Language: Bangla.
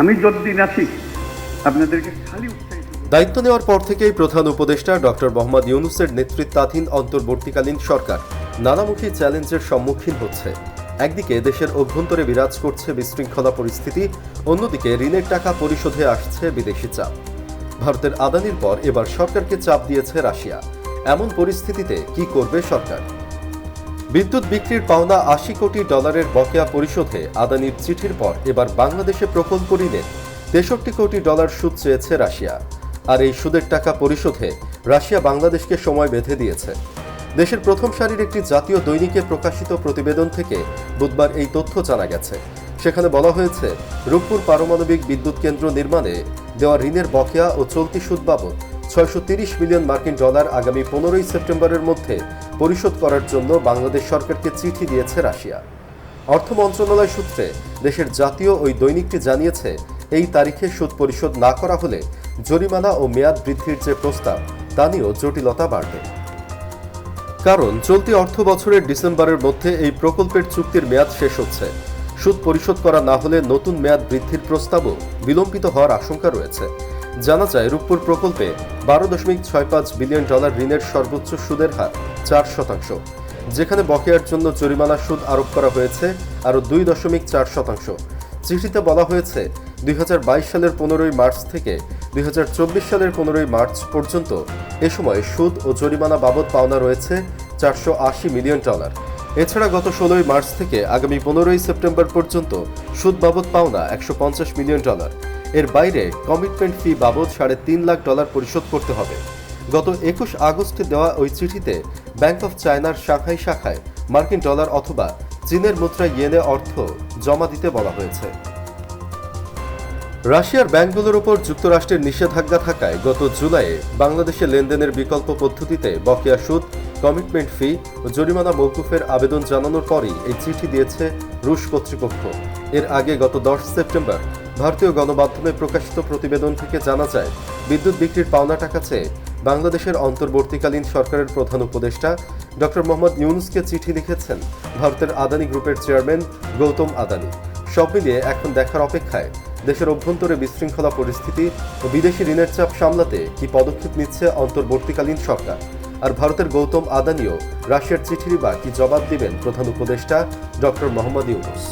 আমি যতদিন আছি, আপনাদেরকে খালি দায়িত্ব নেওয়ার পর থেকেই প্রধান উপদেষ্টা ডক্টর মোহাম্মদ ইউনুসের নেতৃত্বাধীন অন্তর্বর্তীকালীন সরকার নানামুখী চ্যালেঞ্জের সম্মুখীন হচ্ছে। একদিকে দেশের অভ্যন্তরে বিরাজ করছে বিশৃঙ্খলা পরিস্থিতি, অন্যদিকে ঋণের টাকা পরিশোধে আসছে বিদেশি চাপ। ভারতের আদানির পর এবার সরকারকে চাপ দিয়েছে রাশিয়া। এমন পরিস্থিতিতে কি করবে সরকার? বিদ্যুৎ বিক্রির পাওনা আশি কোটি ডলারের বকেয়া পরিশোধে আদানির চিঠির পর এবার বাংলাদেশে প্রকল্প ঋণের তেষট্টি কোটি ডলার সুদ চেয়েছে রাশিয়া। আর এই সুদের টাকা পরিশোধে রাশিয়া বাংলাদেশকে সময় বেঁধে দিয়েছে। দেশের প্রথম সারির একটি জাতীয় দৈনিকে প্রকাশিত প্রতিবেদন থেকে বুধবার এই তথ্য জানা গেছে। সেখানে বলা হয়েছে, রূপপুর পারমাণবিক বিদ্যুৎ কেন্দ্র নির্মাণে দেওয়া ঋণের বকেয়া ও চলতি সুদ বাবদ ছয়শো মিলিয়ন মার্কিন ডলার আগামী পনেরোই সেপ্টেম্বরের মধ্যে পরিশোধ করার জন্য বাংলাদেশ সরকারকে চিঠি দিয়েছে রাশিয়া। অর্থ মন্ত্রণালয় সূত্রে দেশের জাতীয় ওই দৈনিকটি জানিয়েছে, এই তারিখে সুদ পরিশোধ না করা হলে জরিমানা ও মেয়াদ বৃদ্ধির যে প্রস্তাব, তা নিয়েও জটিলতা বাড়বে। কারণ, চলতি অর্থ বছরের ডিসেম্বরের মধ্যে এই প্রকল্পের চুক্তির মেয়াদ শেষ হচ্ছে। সুদ পরিশোধ করা না হলে নতুন মেয়াদ বৃদ্ধির প্রস্তাবও বিলম্বিত হওয়ার আশঙ্কা রয়েছে। জানা যায়, রূপপুর প্রকল্পে বারো দশমিক ছয় পাঁচ বিলিয়ন ডলার ঋণের সর্বোচ্চ সুদের হার চার শতাংশ, যেখানে বকেয়ার জন্য জরিমানা সুদ আরোপ করা হয়েছে আরও দুই দশমিক চার শতাংশ। চিঠিতে বলা হয়েছে, দুই হাজার বাইশ সালের পনেরোই মার্চ থেকে দুই হাজার চব্বিশ সালের পনেরোই মার্চ পর্যন্ত এ সময় সুদ ও জরিমানা বাবদ পাওনা রয়েছে চারশো আশি মিলিয়ন ডলার। এছাড়া গত ষোলোই মার্চ থেকে আগামী পনেরোই সেপ্টেম্বর পর্যন্ত সুদ বাবদ পাওনা একশো পঞ্চাশ মিলিয়ন ডলার। এর বাইরে কমিটমেন্ট ফি বাবদ সাড়ে তিন লাখ ডলার পরিশোধ করতে হবে। গত একুশ আগস্টে দেওয়া ওই চিঠিতে ব্যাংক অফ চায়নার শাখাই শাখায় মার্কিন ডলার অথবা চীনের মুদ্রা ইয়েনে অর্থ জমা দিতে বলা হয়েছে। রাশিয়ার ব্যাংকগুলোর উপর যুক্তরাষ্ট্রের নিষেধাজ্ঞা থাকায় গত জুলাইয়ে বাংলাদেশে লেনদেনের বিকল্প পদ্ধতিতে বকেয়া সুদ কমিটমেন্ট ফি ও জরিমানা মৌকুফের আবেদন জানানোর পরই এই চিঠি দিয়েছে রুশ কর্তৃপক্ষ। এর আগে গত দশ সেপ্টেম্বর ভারতীয় গণমাধ্যমে প্রকাশিত প্রতিবেদন থেকে জানা যায়, বিদ্যুৎ বিক্রির পাওনা টাকা চেয়ে বাংলাদেশের অন্তর্বর্তীকালীন সরকারের প্রধান উপদেষ্টা ডক্টর মোহাম্মদ ইউনুসকে চিঠি লিখেছেন ভারতের আদানি গ্রুপের চেয়ারম্যান গৌতম আদানি। সব মিলিয়ে এখন দেখার অপেক্ষায় দেশের অভ্যন্তরে বিশৃঙ্খলা পরিস্থিতি ও বিদেশি ঋণের চাপ সামলাতে কি পদক্ষেপ নিচ্ছে অন্তর্বর্তীকালীন সরকার? আর ভারতের গৌতম আদানিও রাশিয়ার চিঠির বা কি জবাব দিবেন প্রধান উপদেষ্টা ডক্টর মোহাম্মদ ইউনুস?